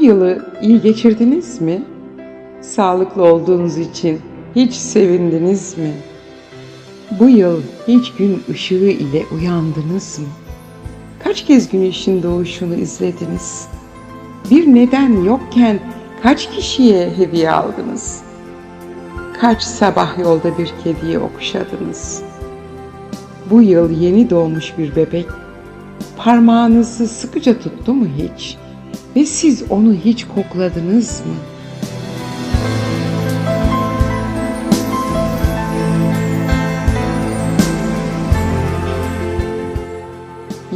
yılı iyi geçirdiniz mi? Sağlıklı olduğunuz için hiç sevindiniz mi? Bu yıl hiç gün ışığı ile uyandınız mı? Kaç kez güneşin doğuşunu izlediniz? Bir neden yokken kaç kişiye hediye aldınız? Kaç sabah yolda bir kediyi okşadınız? Bu yıl yeni doğmuş bir bebek parmağınızı sıkıca tuttu mu hiç? Ve siz onu hiç kokladınız mı?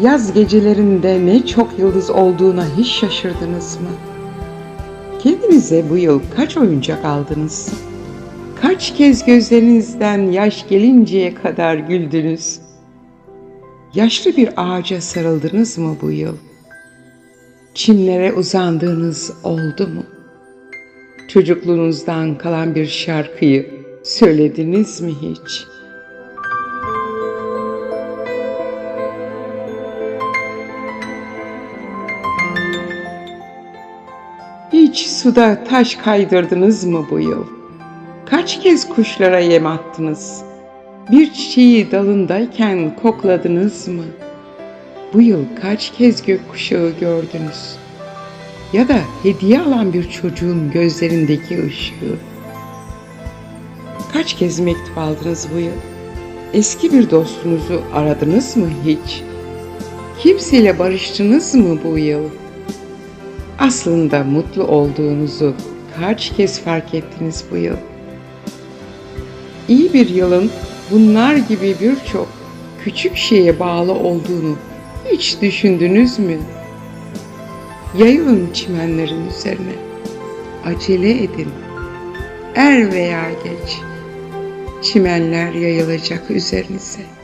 Yaz gecelerinde ne çok yıldız olduğuna hiç şaşırdınız mı? Kendinize bu yıl kaç oyuncak aldınız? Kaç kez gözlerinizden yaş gelinceye kadar güldünüz? Yaşlı bir ağaca sarıldınız mı bu yıl? Çimlere uzandığınız oldu mu? Çocukluğunuzdan kalan bir şarkıyı söylediniz mi hiç? Hiç suda taş kaydırdınız mı bu yıl? Kaç kez kuşlara yem attınız? Bir çiçeği dalındayken kokladınız mı? Bu yıl kaç kez gökkuşağı gördünüz? Ya da hediye alan bir çocuğun gözlerindeki ışığı. Kaç kez mektup aldınız bu yıl? Eski bir dostunuzu aradınız mı hiç? Kimseyle barıştınız mı bu yıl? Aslında mutlu olduğunuzu kaç kez fark ettiniz bu yıl? İyi bir yılın bunlar gibi birçok küçük şeye bağlı olduğunu hiç düşündünüz mü? Yayılın çimenlerin üzerine. Acele edin. Er veya geç. Çimenler yayılacak üzerinize.''